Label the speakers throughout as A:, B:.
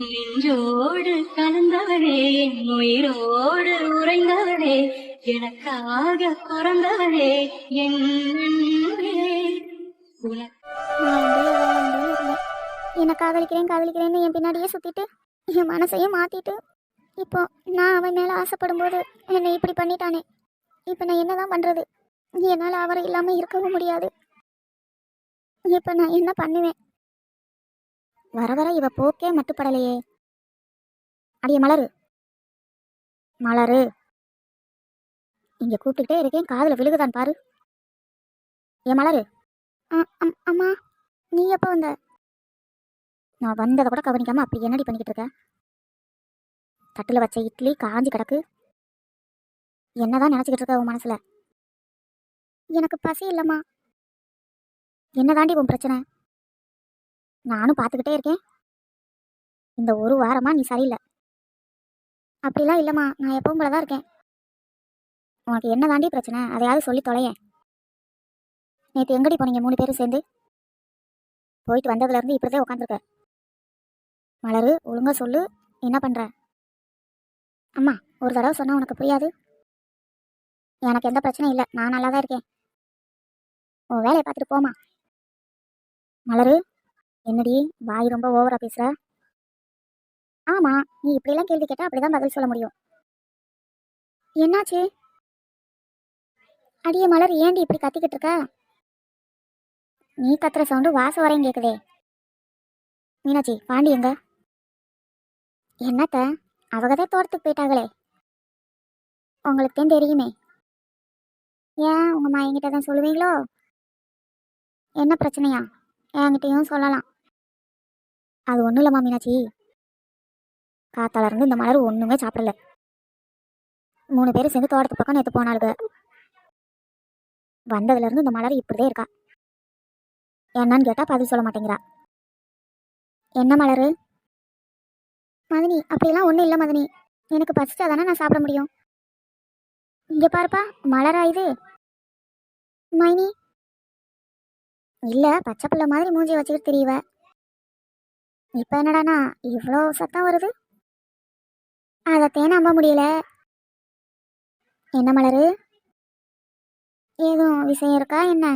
A: நின்றோடு கலந்தவளே என் உயிரோடு உறைந்தவளே எனக்காக பிறந்தவளே என் அன்பே.
B: காதலிக்கிறேன் காதலிக்கிறேன்னு என் பின்னாடியே சுற்றிட்டு என் மனசையும் மாற்றிட்டு இப்போ நான் அவன் மேலே ஆசைப்படும் போது என்னை இப்படி பண்ணிட்டானே. இப்போ நான் என்னதான் பண்ணுறது என்னால் அவரை இல்லாமல் இருக்கவும் முடியாது. இப்போ நான் என்ன பண்ணுவேன்? வர வர இவ போக்கே மட்டுப்படலையே. அடிய மலரு. மலரு. இங்கே கூப்பிட்டுக்கிட்டே இருக்கேன் காதில் விழுகுதான் பாரு. ஏ மலரு. ஆ, அம்- அம்மா நீ எப்போ வந்த? நான் வந்ததை கூட கவனிக்காம அப்படி என்னடி பண்ணிக்கிட்டு இருக்க? தட்டில் வச்ச இட்லி காஞ்சி கிடக்கு. என்னதான் நினச்சிக்கிட்டு இருக்க உன் மனசுல? எனக்கு பசி இல்லைம்மா. என்னதாண்டி உன் பிரச்சனை? நானும் பார்த்துக்கிட்டே இருக்கேன். இந்த ஒரு வாரமா நீ சரியில்லை. அப்படிலாம் இல்லைம்மா நான் எப்பவும் போல தான் இருக்கேன். உனக்கு என்ன தாண்டி பிரச்சனை? அதையாவது சொல்லி தொலையேன். நேற்று எங்கடி போனீங்க மூணு பேரும் சேர்ந்து? போயிட்டு வந்ததுலேருந்து இப்படிதான் உட்காந்துருக்க மலரு ஒழுங்காக சொல்லு என்ன பண்ணுற அம்மா ஒரு தடவை சொன்னால் உனக்கு புரியாது? எனக்கு எந்த பிரச்சனையும் இல்லை நான் நல்லா தான் இருக்கேன். உன் வேலையை பார்த்துட்டு போமா மலரு என்னடி வாய் ரொம்ப ஓவரா பேசுற? ஆமா நீ இப்படிலாம் கேள்வி கேட்டா அப்படிதான் பதில் சொல்ல முடியும். என்னாச்சு? அடிய மலர் ஏண்டி இப்படி கத்திக்கிட்டு இருக்க? நீ கத்துற சவுண்டு வாச வரையும் கேக்குதே. மீனாட்சி பாண்டி எங்க? என்னத்த அவகதே தோட்டத்துக்கு போயிட்டாங்களே. உங்களுக்கு தான் தெரியுமே. ஏன் உங்கம்மா என்கிட்ட தான் சொல்லுவீங்களோ? என்ன பிரச்சனையா? என்கிட்டயும் சொல்லலாம். அது ஒன்றும் இல்லைம்மா மீனாட்சி. காத்தால இருந்து இந்த மலர் ஒன்றுமே சாப்பிடல. மூணு பேரும் சேர்ந்து தோட்டத்து பக்கம் நேற்று போனாளுங்க வந்ததுலேருந்து இந்த மலர் இப்படிதே இருக்கா. என்னன்னு கேட்டா பதில் சொல்ல மாட்டேங்கிறா. என்ன மலர்? மதினி அப்படிலாம் ஒன்றும் இல்லை மதினி. எனக்கு பசிச்சா தானே நான் சாப்பிட முடியும். இங்கே பாருப்பா மலரா இது? மைனி? இல்லை பச்சை பிள்ளை மாதிரி மூஞ்சி வச்சுக்கிட்டு தெரியவ. இப்போ என்னடானா இவ்வளோ சத்தம் வருது? அதைத்தே நம்ப முடியல. என்ன மலரு? ஏதும் விஷயம் இருக்கா என்ன?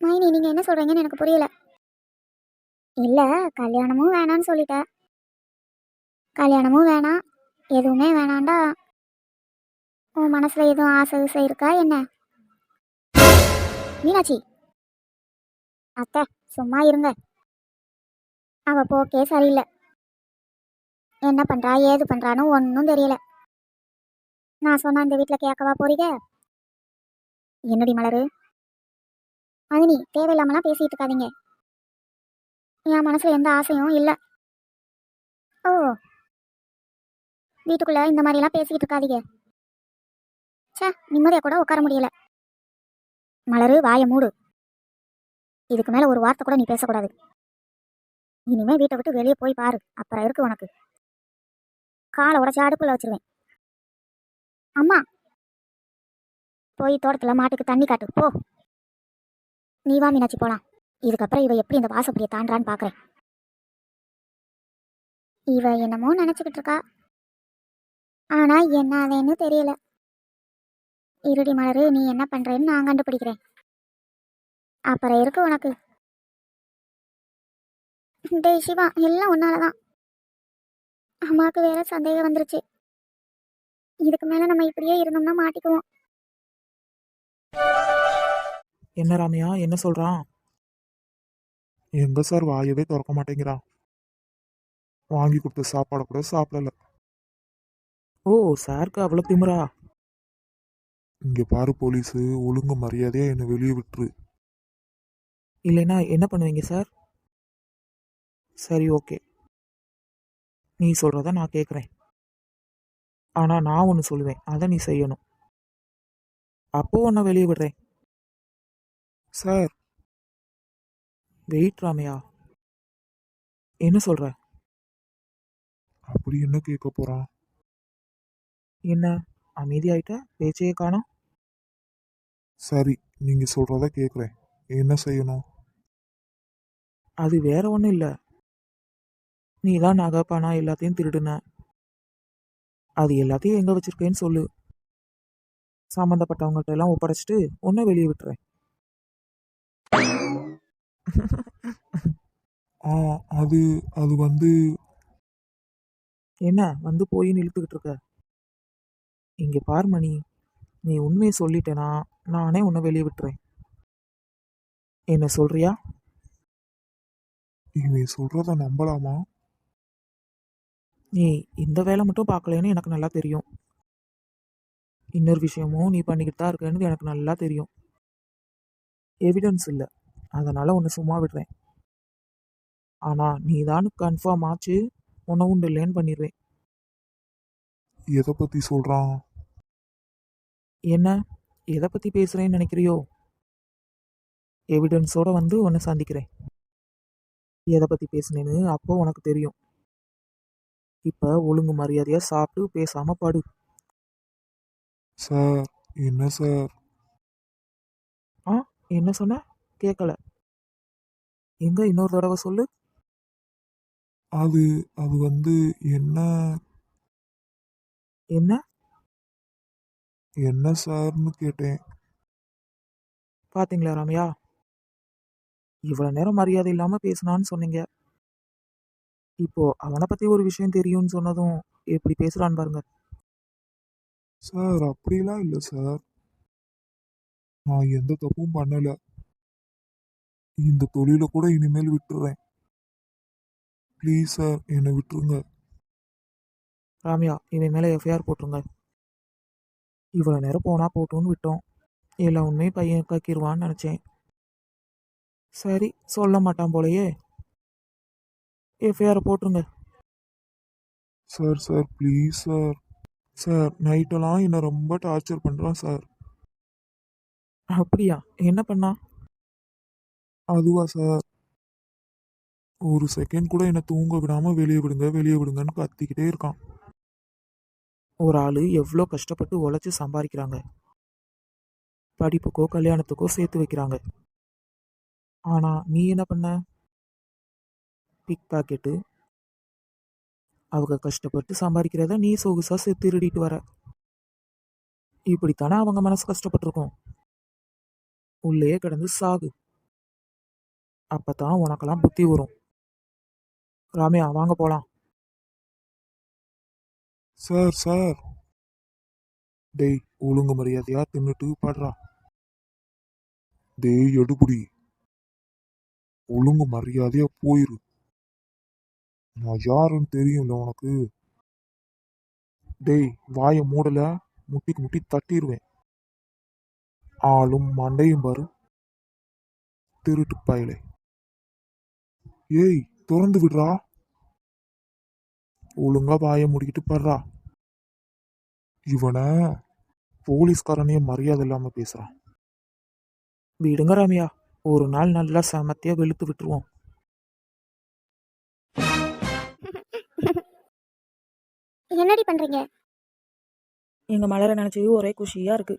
B: மைனி நீங்கள் என்ன சொல்கிறீங்கன்னு எனக்கு புரியல. இல்லை கல்யாணமும் வேணான்னு சொல்லிட்ட. கல்யாணமும் வேணாம். எதுவுமே வேணாண்டா உன் மனசில் எதுவும் ஆசை விசை இருக்கா என்ன? மீனாட்சி. அத்தை சும்மா இருங்க. அவள் போக்கே சரியில்லை. என்ன பண்ணுறா ஏது பண்ணுறான்னு ஒன்றும் தெரியல. நான் சொன்ன இந்த வீட்டில் கேட்கவா போறீங்க? என்னடி மலரு? மதினி தேவையில்லாமலாம் பேசிட்டு இருக்காதீங்க. என் மனசில் எந்த ஆசையும் இல்லை. ஓ. வீட்டுக்குள்ளே இந்த மாதிரிலாம் பேசிக்கிட்டு இருக்காதீங்க. சே நிம்மதியாக கூட உட்கார முடியல. மலரு வாயை மூடு. இதுக்கு மேலே ஒரு வார்த்தை கூட நீ பேசக்கூடாது. இனிமே வீட்டை விட்டு வெளியே போய் பாரு. அப்புறம் இருக்கு உனக்கு. காலை உடச்சி அடுப்புல வச்சிருவேன். அம்மா. போய் தோட்டத்தில் மாட்டுக்கு தண்ணி காட்டு. போ. நீ வா மீனாட்சி போலாம். இதுக்கப்புறம் இவ எப்படி இந்த வாசப்படியை தாண்டான்னு பார்க்குறேன் இவ என்னமோ நினச்சிக்கிட்டு இருக்கா. ஆனா என்ன அதேன்னு தெரியல. இருடி மலரு நீ என்ன பண்றேன்னு நான் கண்டுபிடிக்கிறேன். அப்புறம் இருக்கு உனக்கு. டேய் சிவா எல்லாம் உன்னாலதான். அம்மாவுக்கு வேற சந்தேகம் வந்துருச்சு. இதுக்கு மேல நம்ம இப்படியே இருந்தோம்னா மாட்டிக்குவோம்.
C: என்ன ராமையா என்ன சொல்றான்
D: எங்க சார் வாயவே திறக்க மாட்டேங்கிறான் வாங்கி கொடுத்த சாப்பாடை கூட சாப்பிடல.
C: ஓ சாருக்கு அவ்வளோ திமுறா
D: இங்க பாரு போலீஸு ஒழுங்கு மரியாதையா என்னை வெளியே விட்டுரு.
C: இல்லைன்னா என்ன பண்ணுவீங்க சார்? சரி ஓகே. நீ சொல்கிறத நான் கேட்குறேன் ஆனால் நான் ஒன்று சொல்லுவேன். அதை நீ செய்யணும். அப்போ உன்னை வெளியே விடுறேன்.
D: சார்.
C: வெயிட் ராமையா? என்ன சொல்கிற
D: அப்படி என்ன கேட்க போறான்?
C: என்ன? அமைதியாயிட்ட? பேச்சையே காணோம்
D: சரி நீங்க சொல்றத கேக்குறேன். என்ன செய்யணும்?
C: அது வேற ஒன்றும் இல்லை. நீ தான் நகை பணம் எல்லாத்தையும் திருடுன. அது எல்லாத்தையும் எங்க வச்சிருக்கேன்னு சொல்லு. சம்மந்தப்பட்டவங்கள்ட்ட எல்லாம் ஒப்படைச்சிட்டு உன்னை வெளியே விட்டுறேன்.
D: ஆ அது அது வந்து
C: என்ன வந்து போய் இழுத்துக்கிட்டு இருக்க? இங்க பார் மணி நீ உண்மையை சொல்லிட்டேனா நானே உன்னை வெளியே விட்டுறேன். என்ன சொல்றியா?
D: இவன் சொல்றத நம்பலாமா?
C: நீ இந்த வேலை மட்டும் பார்க்கலன்னு எனக்கு நல்லா தெரியும். இன்னொரு விஷயமும் நீ பண்ணிக்கிட்டு தான் இருக்கேன்னு எனக்கு நல்லா தெரியும். எவிடன்ஸ் இல்லை. அதனால உன்னை சும்மா விடுறேன். ஆனா நீ தான் கன்ஃபார்ம் ஆச்சு. உன்னை உண்டு இல்லைன்னு பண்ணிடுவேன்
D: எதை பத்தி சொல்றான்?
C: என்ன? எதை பத்தி பேசுறேன்னு நினைக்கிறியோ? எவிடன்ஸோட வந்து உன்னை சந்திக்கிறேன். எதை பத்தி பேசுனேன்னு அப்போ உனக்கு தெரியும். இப்ப ஒழுங்கு மரியாதையா சாப்பிட்டு பேசாம படு.
D: சார் என்ன சார்?
C: ஆ என்ன சொன்ன? கேட்கல எங்க? இன்னொரு தடவை சொல்லு.
D: அது அது வந்து என்ன?
C: என்ன?
D: என்ன சார்னு கேட்டேன்.
C: பாத்தீங்களா ராமையா? இவ்வளவு நேரம் மரியாதை இல்லாம பேசினான்னு சொன்னீங்க. இப்போ அவனை பத்தி ஒரு விஷயம் தெரியும்னு சொன்னதும் எப்படி பேசுறான்னு பாருங்க.
D: சார் அப்படிலாம் இல்லை சார். நான் எந்த தப்பும் பண்ணல. இந்த தொழிலை கூட இனிமேல் விட்டுறேன். ப்ளீஸ் சார் என்னை விட்டுருங்க.
C: ராமையா இவன் மேல எஃப்ஐஆர் போட்டுருங்க. இவ்வளவு நேரம் போனா போட்டும்னு விட்டோம். எல்லா உண்மையும் பையன் கக்கிடுவான்னு நினைச்சேன். சரி சொல்ல மாட்டான் போலயே. எஃப்ஐஆர் போட்டுருங்க.
D: Sir sir please sir sir நைட்டெல்லாம் என்னை ரொம்ப டார்ச்சர் பண்ணுறான் சார்
C: அப்படியா? என்ன பண்ணா?
D: அதுவா சார் ஒரு செகண்ட் கூட என்னை தூங்க விடாமல் வெளியே விடுங்க வெளியே விடுங்கன்னு கத்திக்கிட்டே இருக்கான்.
C: ஒரு ஆளு எவ்வளோ கஷ்டப்பட்டு உழைச்சி சம்பாதிக்கிறாங்க. படிப்புக்கோ கல்யாணத்துக்கோ சேர்த்து வைக்கிறாங்க. ஆனா நீ என்ன பண்ண? பிக் பாக்கெட்டு அவங்க கஷ்டப்பட்டு சம்பாதிக்கிறத நீ சொகுசாக சேர்த்து திருடிட்டு வர. இப்படித்தானே அவங்க மனசு கஷ்டப்பட்டிருக்கும். உள்ளே கிடந்து சாகு. அப்பதான் உனக்கெல்லாம் புத்தி வரும். ராமையா வாங்க போலாம்.
D: Sir sir. டேய் ஒழுங்கு மரியாதையா தின்னுட்டு பாடுறா. டேய் எடுபுடி. ஒழுங்கு மரியாதையா போயிரு. நான் யாருன்னு தெரியும்ல உனக்கு? டேய் வாயை மூடல. முட்டிக்கு முட்டி தட்டிடுவேன் ஆளும் மண்டையும் பாரு. திருட்டு பயலே. ஏய் திறந்து விடுறா. ஒழுங்கா வாயை முடிக்கிட்டு படுறா. இவனை போலீஸ்காரனையே மரியாதை இல்லாம பேசுறான்.
C: விடுங்க ராமியா. ஒரு நாள் நல்லா செமத்தியா வெளுத்து விட்டுருவோம்.
B: என்னடி பண்றீங்க?
E: எங்க மலரை நினைச்சு ஒரே குஷியா இருக்கு.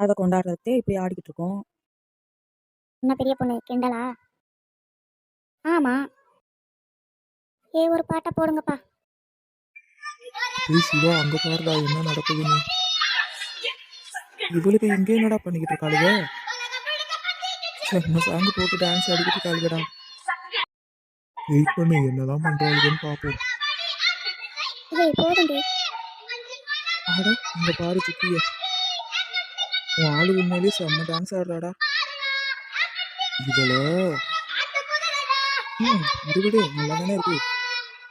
E: அதை கொண்டாடுறதே இப்படி ஆடிக்கிட்டு இருக்கோம்.
B: என்ன பெரிய பொண்ணு கிண்டலா? ஆமா. ஏ ஒரு பாட்டை போடுங்கப்பா.
C: ஏய் சிவா அங்க பாருடா என்ன நடக்குதுன்னு. இவளுக்கு எங்கே என்னடா பண்ணிக்கிட்டு இருக்காளுங்க செம்ம சாங்கு போட்டு டான்ஸ் ஆடிக்கிட்டு இருக்காளுங்கடா
D: வெயிட் பண்ணு என்னதான் பண்றாளுன்னு பாப்போம்.
B: ஏய் போடுண்டி
C: ஆடா இந்த பாரு சிக்கிய உன் ஆளு உண்மையிலே செம்ம டான்ஸ் ஆடுறாடா.
D: இவள.
C: ம் அது விடு நல்லா தானே இருக்கு.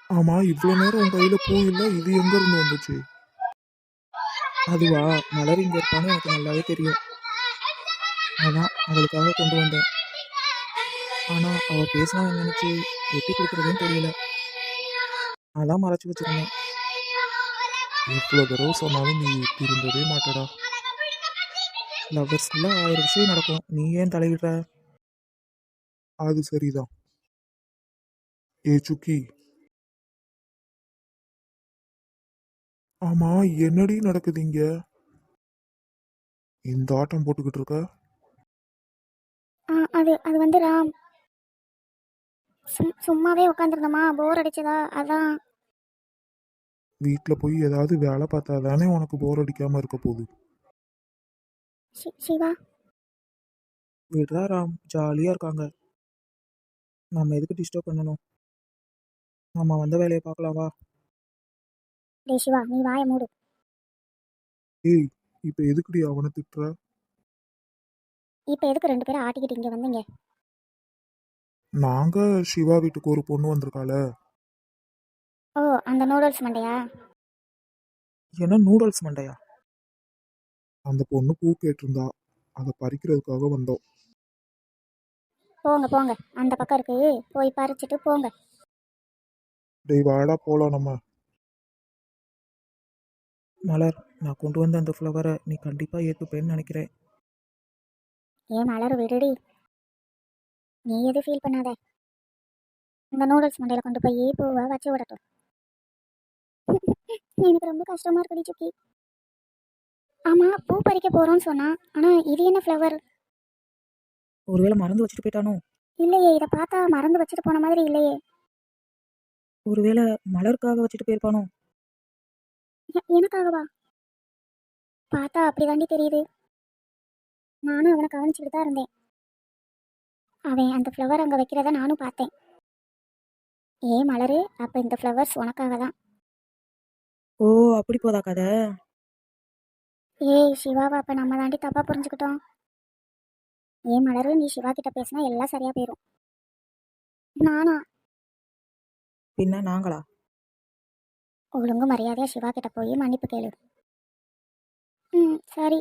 D: ஆமா இவ்வளவு நேரம் உன் கையில பூ இல்ல இது எங்க இருந்து வந்துச்சு?
C: அதுவா மலர் இங்க இருப்பான்னு எனக்கு நல்லாவே தெரியும். அதான் அவளுக்காக கொண்டு வந்தேன். ஆனா அவ பேசினா நினைச்சு எட்டி கொடுக்குறதுன்னு தெரியல. அதான் மறைச்சு வச்சிருந்தேன்.
D: எவ்வளவு தடவை சொன்னாலும் நீ திருந்தவே மாட்டடா.
C: லவ்வர்ஸ்குள்ள ஆயிரம் விஷயம் நடக்கும். நீ ஏன் தலையிடுற?
D: அது சரிதான். ஏ சுக்கி. ஆமா என்னடி நடக்குது இங்க? இந்த ஆட்டம் போட்டுக்கிட்டு இருக்க?
B: அது அது வந்து ராம். சும் சும்மாவே உட்காந்துருந்தோமா போர் அடிச்சதா? அதான்.
D: வீட்டில் போய் ஏதாவது வேலை பார்த்தா தானே உனக்கு போர் அடிக்காமல் இருக்க போகுது?
B: சிவா?
C: விடுறா ராம் ஜாலியாக இருக்காங்க. நம்ம எதுக்கு டிஸ்டர்ப் பண்ணணும்? நம்ம வந்த வேலையை பார்க்கலாம் வா.
B: சிவா நீ வாய மூடு.
D: ஏய் இப்போ எதுக்குடி அவனை திட்டுற?
B: இப்போ எதுக்கு ரெண்டு பேரும் ஆட்டிக்கிட்டு இங்கே வந்தீங்க?
D: நாங்கள் சிவா வீட்டுக்கு ஒரு பொண்ணு வந்திருக்காள.
B: ஓ அந்த நூடுல்ஸ் மண்டையா?
C: என்ன நூடுல்ஸ் மண்டையா?
D: அந்த பொண்ணு பூ கேட்டிருந்தா. அதை பறிக்கிறதுக்காக வந்தோம்.
B: போங்க போங்க. அந்த பக்கம் இருக்கு. போய் பறிச்சுட்டு போங்க.
D: டேய் வாடா போலாம் நம்ம.
C: மலர் நான் கொண்டு வந்த அந்த ஃப்ளவரை நீ கண்டிப்பாக ஏற்றுப்பேன்னு நினைக்கிறேன்.
B: ஏன் மலர் விடுடி. நீ எது ஃபீல் பண்ணாத? இந்த நூடுல்ஸ் மண்டையில் கொண்டு போய் பூவை வச்சு விடட்டும் எனக்கு ரொம்ப கஷ்டமா இருக்குடி சுக்கி. ஆமா பூ பறிக்க போறோம்னு சொன்னா ஆனா இது என்ன ஃப்ளவர்
E: ஒருவேளை மறந்து வச்சுட்டு போயிட்டானோ?
B: இல்லையே இதை பார்த்தா மறந்து வச்சுட்டு போன மாதிரி இல்லையே.
E: ஒருவேளை மலருக்காக வச்சுட்டு போயிருப்பானோ?
B: எனக்காகவா? பார்த்தா அப்படி தாண்டி தெரியுது. நானும் அவனை கவனிச்சுக்கிட்டு தான் இருந்தேன். அவன் அந்த ஃப்ளவர் அங்கே வைக்கிறத நானும் பார்த்தேன். ஏ மலரு அப்போ இந்த ஃப்ளவர்ஸ் உனக்காக தான்
E: ஓ அப்படி போதா கதை?
B: ஏய் சிவாவை அப்போ நம்ம தாண்டி தப்பாக புரிஞ்சுக்கிட்டோம். ஏ மலரு நீ சிவா கிட்ட பேசினா எல்லாம் சரியா போயிடும் நானா?
E: பின்ன நாங்களா?
B: ஒழுங்கு மரியாதையா சிவா கிட்ட போய் மன்னிப்பு கேளு. ம் சரி.